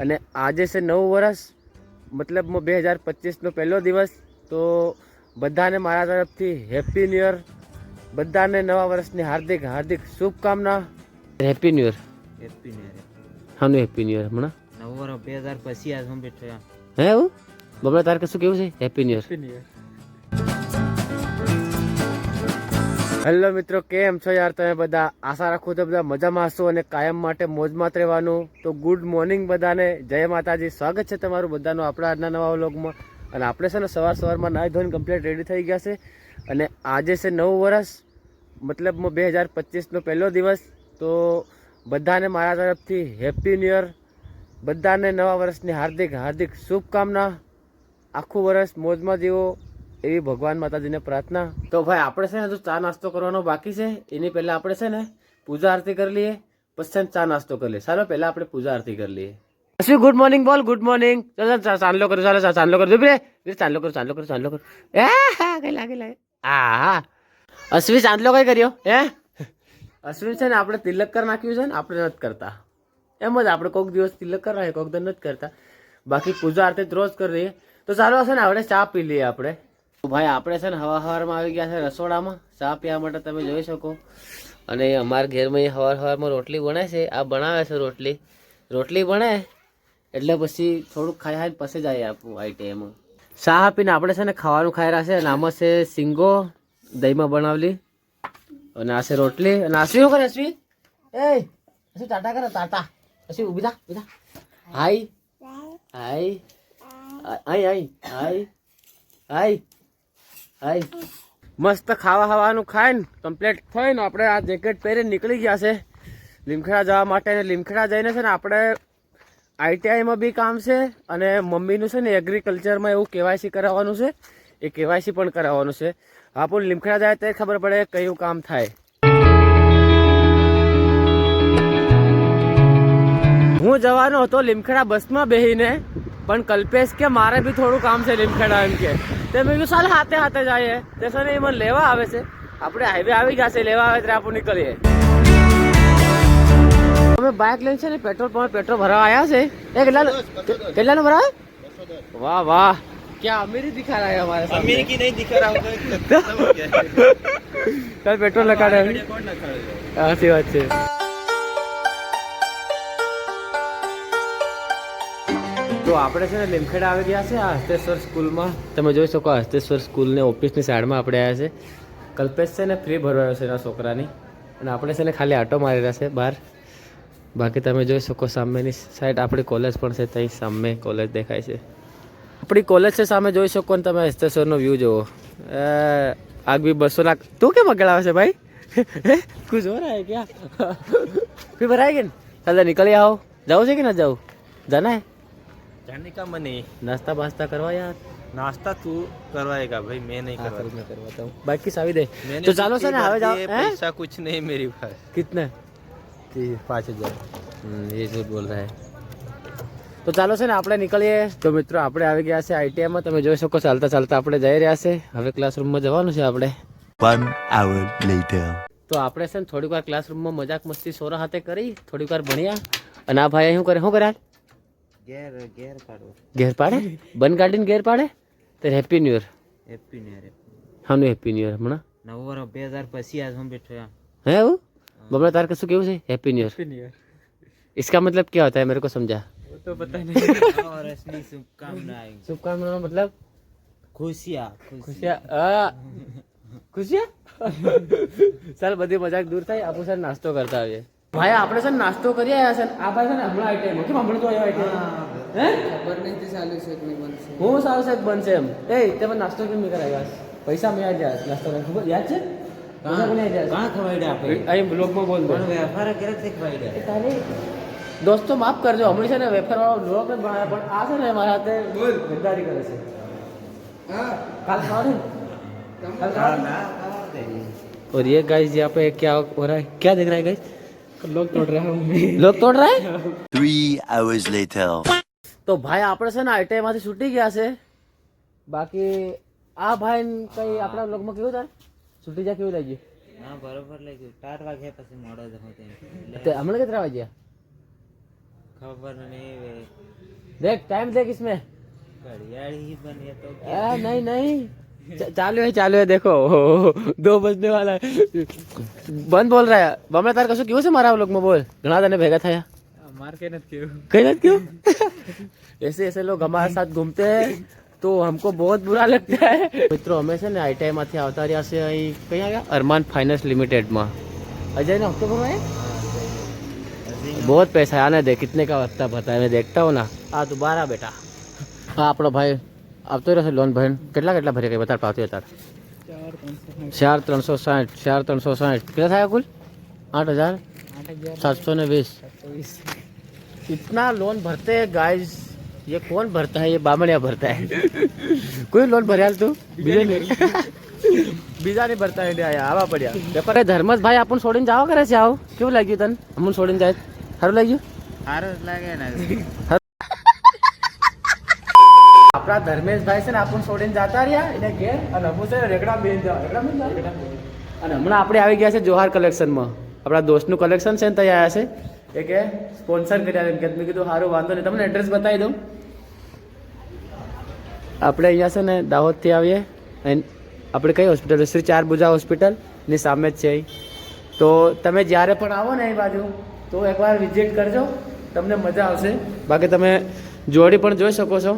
અને આજે છે નવું વર્ષ મતલબ બે હજાર પચીસનો પહેલો દિવસ તો બધાને મારા તરફથી હેપી ન્યુ યર બધાને નવા વર્ષની હાર્દિક હાર્દિક શુભકામના. Happy new year happy new year હાનું happy new year હમણાં? નવ વર્ષ બે હજાર પછી આ થયા હે એવું? બબડા તારે કશું કેવું છે? હેપી ન્યુ યર હેલો મિત્રો, કેમ છો યાર તમે બધા? આશા રાખું તો બધા મજામાં હશો અને કાયમ માટે મોજમાં રહેવાનું. તો ગુડ મોર્નિંગ બધાને. જય માતાજી. સ્વાગત છે તમારું બધાનું આપણા આજના નવા વ્લોગમાં. અને આપણે છે ને સવાર સવારમાં નાહી ધોઈને કમ્પ્લીટ રેડી થઈ ગયા છે. અને આજે છે નવું વર્ષ મતલબ બે હજાર પચીસનો પહેલો દિવસ. તો બધાને મારા તરફથી હેપી ન્યૂ યર બધાને નવા વર્ષની હાર્દિક હાર્દિક શુભકામના. આખું વર્ષ મોજમાં જીવો. એવી ભગવાન માતાજીને પ્રાર્થના. તો ભાઈ આપણે છે ને હજુ ચા નાસ્તો કરવાનો બાકી છે. એની પહેલાં આપણે છે ને પૂજા આરતી કરી લઈએ પછી ચા નાસ્તો કરી લઈએ. ચાલો પહેલાં આપણે પૂજા આરતી કરી લઈએ. અશ્વી ગુડ મોર્નિંગ બોલ ગુડ મોર્નિંગ ચાલો ચાંદલો કરો ચાલો ચાંદલો કરો. બે બે ચાંદલો કરો ચાંદલો કરો ચાંદલો કરો. એ હા કઈ લાગે લાગે. હા હા. અશ્વી ચાંદલો કઈ કર્યો? હે? અશ્વિન છે ને આપણે તિલક કરી નાખ્યું છે ને આપણે નથી કરતા. એમ જ આપણે કોઈક દિવસ તિલક કરાય કોઈક દિવસ નથી કરતા. બાકી પૂજા આરતી રોજ કરી દઈએ તો ચાલો છે ને આપણે ચા પી લઈએ આપણે. ભાઈ, આપણે છે ને હવા હવારમાં આવી ગયા છે રસોડામાં. ચા પીવા માટે તમે જોઈ શકો. અને અમારા ઘેરમાં એ હવાર હવારમાં રોટલી બને છે. આ બનાવે છે રોટલી. રોટલી બને એટલે પછી થોડુંક ખાઈ ખાઈને પછી જાય આપું આઈટીઆઈમાં ટાઈમમાં ચા પીને આપણે છે ને ખાવાનું ખાઈ રહ્યા છે. નામ છે સિંગો. દહીંમાં બનાવેલી. અને આ છે રોટલી. અને આશ્વી શું કરે અશ્વી એ અશ્વી ટાટા કરે, ટાટા. અશ્વી ઊભી થા ઊભી થા. હાય. હાય. હાય હાય. હાય. હાય. હાય. મસ્ત ખાવા ખાવાનું ખાઈને કમ્પ્લીટ થઈને આપણે આ જેકેટ પહેરીને નીકળી ગયા છે. લીમખેડા જવા માટે અને લીમખેડા જઈને છે ને આપણે આઈટીઆઈમાં બી કામ છે અને મમ્મીનું છે ને એગ્રીકલ્ચરમાં એવું કેવાયસી કરાવવાનું છે. એ કેવાયસી પણ કરાવવાનું છે. આપણને લીમખેડા જાય ત્યારે ખબર પડે કયું કામ થાય. હું જવાનો હતો લીમખેડા બસમાં બેહીને, પણ કલ્પેશ કે મારે બી થોડું કામ છે લીમખેડા એમ કે. તે મેં કીધું ચાલ હાથે હાથે જઈએ. તે સર એ મને લેવા આવે છે. આપણે હાઈવે આવી ગયા છે લેવા આવે ત્યારે આપણે નીકળીએ. અમે બાઇક લઈને છે ને પેટ્રોલ પંપ પેટ્રોલ ભરવા આવ્યા છે. એ કેટલા કેટલાનું ભરાવે? વાહ વાહ. ક્યાં અમીરી દિખા રહ્યા હમારે સામે. અમીરી કી. નહીં દિખા રહા હું પેટ્રોલ લગાડે સાચી વાત છે. તો આપણે છે ને લીમખેડા આવી ગયા છે, આ હસ્તેશ્વર સ્કૂલમાં. તમે જોઈ શકો હસ્તેશ્વર સ્કૂલને ઓફિસની સાઈડમાં આપણે આવ્યા છે. કલ્પેશ છે ને ફ્રી ભરવાયો છે એના છોકરાની. અને આપણે છે ને ખાલી આટો મારી રહ્યા છે બહાર. બાકી તમે જોઈ શકો સામેની સાઈડ આપણી કોલેજ પણ છે, ત્યાં સામે કોલેજ દેખાય છે. આપણી કોલેજ છે સામે જોઈ શકો ને તમે હસ્તેશ્વરનો વ્યૂ જુઓ. આગ બી બસો લાખ તું કેમ અગડાવે છે ભાઈ? કુછ હો રહા હે ક્યા? ફી ભરાય કે ચાલો નીકળી આવો. જવું છે કે ના જવું જાના? जाने का मन नहीं नाश्ता वास्ता करवा यार नाश्ता तू करवाएगा भाई मैं नहीं हाँ, करवाता मैं करवाता हूँ बाइक की चाबी दे मैंने तो चालो छुट्टी सर हवे भर जाओ दी है, हैं? पैसा कुछ नहीं मेरे पास कितने पाँच हजार हम्म, ये झूठ बोल रहा है તો ચાલો છે ને આપણે નીકળીએ તો મિત્રો આપણે આવી ગયા છે આઈટીઆઈમાં તમે જોઈ શકો ચાલતા ચાલતા આપણે જઈ રહ્યા છે હવે ક્લાસરૂમમાં જવાનું છે આપણે One hour later. તો આપણે છે ને થોડીક વાર ક્લાસરૂમમાં મજાક મસ્તી સોરા હાથે કરી થોડીક વાર ભણ્યા અને આ ભાઈ શું કરે શું કરે હાલ? गैर पाड़े? बन गार्डन गैर पाड़े? तो happy new year happy new year हाँ हैप्पी न्यू ईयर हमना नव वर आज हम बैठे हैं वो बबला तार कसु केउ happy new year happy new year इसका मतलब क्या होता है? मेरे को समझा. वो तो पता नहीं. और ऐसी शुभकामनाएँ. शुभकामनाएँ मतलब? खुशियाँ खुशियाँ. खुशियाँ। चल बड़े मज़ाक दूर था आप उसे नाश्तो करता है ભાઈ આપણે છે ને નાસ્તો કરી આવ્યા છે ને આ ભાઈ છે ને હમણાં આઈટમ કેમ હમણાં તો આવ્યો આઈટમ હે હું સારું છે બનશે એમ એ તમે નાસ્તો કેમ નહીં કરાવ્યા પૈસા મેં આપ્યા નાસ્તો કરવા. ખબર યાદ છે પૈસા કોને આપ્યા કાં ખવાડ્યા આપણે અહીં બ્લોગમાં બોલ દો પણ વેપાર ક્યારેક ખવાડ્યા તારે દોસ્તો માફ કરજો હમણાં છે ને વેફર વાળો બ્લોગ જ બનાવ્યા પણ આ છે ને મારા હાથે ગદ્દારી કરે છે કાલ ખાવાનું કાલ ખાવાનું और ये गाइस यहाँ पे क्या हो रहा है क्या देख रहा है गाइस લોક તોડ રહ્યા હું લોક તોડ રહ્યા? 3 hours later. તો ભાઈ આપણે છે ને આઈટીઆઈમાંથી છૂટી ગયા છે. બાકી આ ભાઈ કઈ આપણા લોકમાં કેવું થાય? છૂટી જાય કેવું લાગ્યું? હા બરોબર લાગ્યું. ચાર વાગ્યા પછી મોડો જમો તે હમણાં કેટલા વાગ્યા ખબર નહીં દેખ ટાઈમ દેખ ઇસમે ઘડિયાળ હી બને તો નહીં નહીં. चालू है चालू है देखो दो बजने वाला है બંધ બોલ રહ્યા બમણા તાર કશું કેવું છે મારા લોકમાં બોલ ઘણા તને ભેગા થયા मार के नत क्यों कहीं ना क्यों ऐसे ऐसे लोग हमारे साथ घूमते हैं तो हमको बहुत बुरा लगता है મિત્રો અમે છે ને આઈટીઆઈ માંથી આવતા રહ્યા છે અહીં કઈ આવ્યા અરમાન ફાઇનાન્સ લિમિટેડમાં अजय ने हफ्ते भरवाए बहुत पैसा है आने दे कितने का हफ्ता भरता है मैं देखता हूँ ना આ તું બારા બેટા હા આપણો ભાઈ આવતો રહેશે લોન ભરીને કેટલા કેટલા ભરી ગઈ બતાડ પાવતી હતા ચાર ત્રણસો સાઠ ચાર ત્રણસો સાઠ કેટલા થયા કુલ आठ हजार सात सौ ने बीस इतना लोन भरते हैं गाइस ये कौन भरता है ये बामणिया भरता है કોઈ લોન ભર્યા તું બીજે નહીં બીજા નહીં ભરતા એટલે આયા આવા પડ્યા પેપર ધર્મજ ભાઈ આપણને છોડીને જાવ કરે છે આવું કેવું લાગ્યું તને અમને છોડીને જાય સારું લાગ્યું हारो लागे ना આપણા ધર્મેશભાઈ છે ને આપણને છોડીને જતા રહ્યા. એને ઘેર અને હું છે રેગડા બેન રેગડા બેન અને હમણાં આપણે આવી ગયા છે જોહાર કલેક્શનમાં આપણા દોસ્તનું કલેક્શન છે ને ત્યાં આવ્યા છે. એ કે સ્પોન્સર કર્યા કે મેં કીધું સારું વાંધો નહીં. તમને એડ્રેસ બતાવી દઉં. આપણે અહીંયા છે ને દાહોદથી આવીએ. આપણે કઈ હોસ્પિટલ શ્રી ચાર બુજા હોસ્પિટલની સામે જ છે. તો તમે જ્યારે પણ આવો ને એ બાજુ તો એકવાર વિઝિટ કરજો. તમને મજા આવશે. બાકી તમે જોડી પણ જોઈ શકો છો.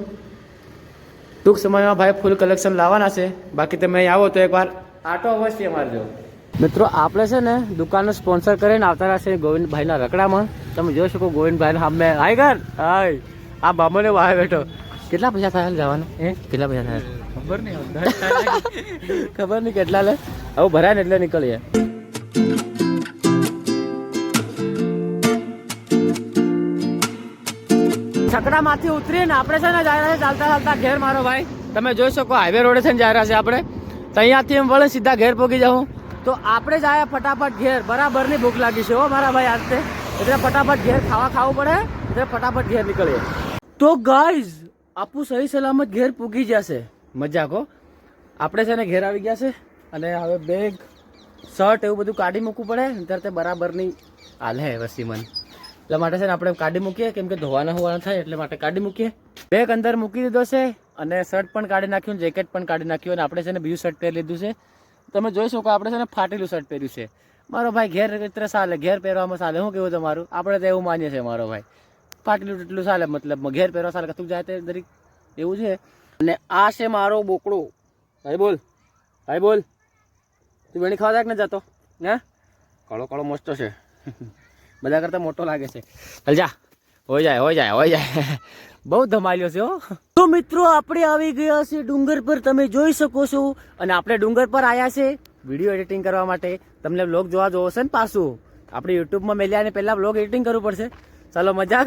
ટૂંક સમયમાં ભાઈ ફૂલ કલેક્શન લાવવાના છે. બાકી તમે અહીં આવો તો એકવાર. આટો અવશ્ય મારજો. મિત્રો આપણે છે ને દુકાનનો સ્પોન્સર કરીને આવતા છે ગોવિંદભાઈના રકડામાં તમે જોઈ શકો ગોવિંદભાઈના સામે. હાય ઘર. હાય. આ બામોને વાય બેઠો. કેટલા પૈસા થયા જવાના? એ કેટલા પૈસા થયા ખબર નહીં ખબર નહીં કેટલા લે. આવું ભરાય ને એટલે નીકળીએ. છકડામાંથી ઉતરીને આપણે છે ને જાય છે ચાલતા ચાલતા ઘેર મારો ભાઈ. તમે જોઈ શકો હાઈવે રોડે થઈને જાય રહ્યા છે આપણે. તો અહીંયાથી એમ વળે સીધા ઘેર પહોંચી જાઉં તો આપણે જ આયા ફટાફટ ઘેર. બરાબરની ભૂખ લાગી છે હો મારા ભાઈ આજતે એટલે ફટાફટ ઘેર ખાવા ખાવું પડે, એટલે ફટાફટ ઘેર નીકળીએ. તો ગાઈઝ આપુ સહી સલામત ઘેર પૂગી જશે મજાકો આપણે છે ને ઘેર આવી ગયા છે અને હવે બેગ શર્ટ એવું બધું કાઢી મૂકવું પડે. ત્યારે તે બરાબરની હાલે વસી મન એટલા માટે છે ને આપણે કાઢી મૂકીએ, કેમ કે ધોવાના હોવાના થાય એટલે માટે કાઢી મૂકીએ. બેગ અંદર મૂકી દીધો છે અને શર્ટ પણ કાઢી નાખ્યું, જેકેટ પણ કાઢી નાખ્યું અને આપણે છે ને બીજું શર્ટ પહેરી લીધું છે. તમે જોઈ શકો આપણે છે ને ફાટેલું શર્ટ પહેર્યું છે. મારો ભાઈ ઘેર એટલે ચાલે, ઘેર પહેરવામાં ચાલે. શું કેવું તમારું? આપણે તો એવું માનીએ છીએ મારો ભાઈ. ફાટેલું તેટલું ચાલે મતલબ, ઘેર પહેરવા ચાલે તું જાય તે દરેક એવું છે. અને આ છે મારો બોકડો. ભાઈ બોલ ભાઈ બોલ. તું વેણી ખાવા જાય ન જતો, હે? કળો કળો મસ્ત છે. બધા કરતા મોટો લાગે છે. ચાલ જા. હોય જાય હોય જાય હોય જાય. બહુ ધમાલ્યો છે, હો. તો મિત્રો, આપણે આવી ગયા છે ડુંગર પર. તમે જોઈ શકો છો. અને આપણે ડુંગર પર આવ્યા છે વીડિયો એડિટિંગ કરવા માટે. તમને બ્લોગ જોવા જોવો છે ને પાછું. આપણે યુટ્યુબમાં મેલ્યા અને પહેલાં બ્લોગ એડિટિંગ કરવું પડશે. ચાલો મજાક.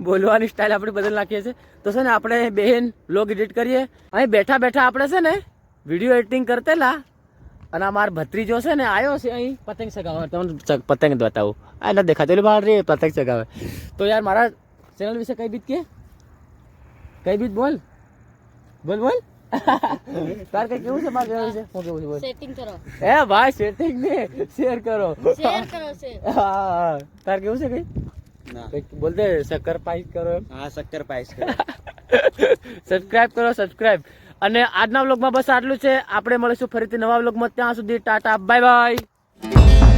બોલવાની સ્ટાઇલ આપણે બદલ નાખીએ છીએ. તો છે ને, આપણે બહેન બ્લોગ એડિટ કરીએ. અહીં બેઠા બેઠા આપણે છે ને, વીડિયો એડિટિંગ કરતેલા. અને અમાર ભત્રીજો છે ને આવ્યો છે અહીં. પતંગ ચગાવવા તમને પતંગ બતાવું. આ નથી દેખાતો એટલે બહાર રે પતંગ ચગાવે. તો યાર મારા ચેનલ વિશે કઈ બીજ કે? કઈ બીજ બોલ? બોલ બોલ? તાર કઈ કેવું છે મારા કેવું છે હું કેવું છે બોલ? સેટિંગ કરો. એ ભાઈ સેટિંગ ને. શેર કરો. શેર કરો છે હા તાર કેવું છે કઈ? ના. બોલ દે શક્કર પાઈસ કરો હા શક્કર પાઈસ કરો. સબસ્ક્રાઇબ કરો સબસ્ક્રાઇબ અને આજના વ્લોગમાં બસ આટલું છે. આપણે મળીશું ફરીથી નવા વ્લોગમાં ત્યાં સુધી ટાટા બાય બાય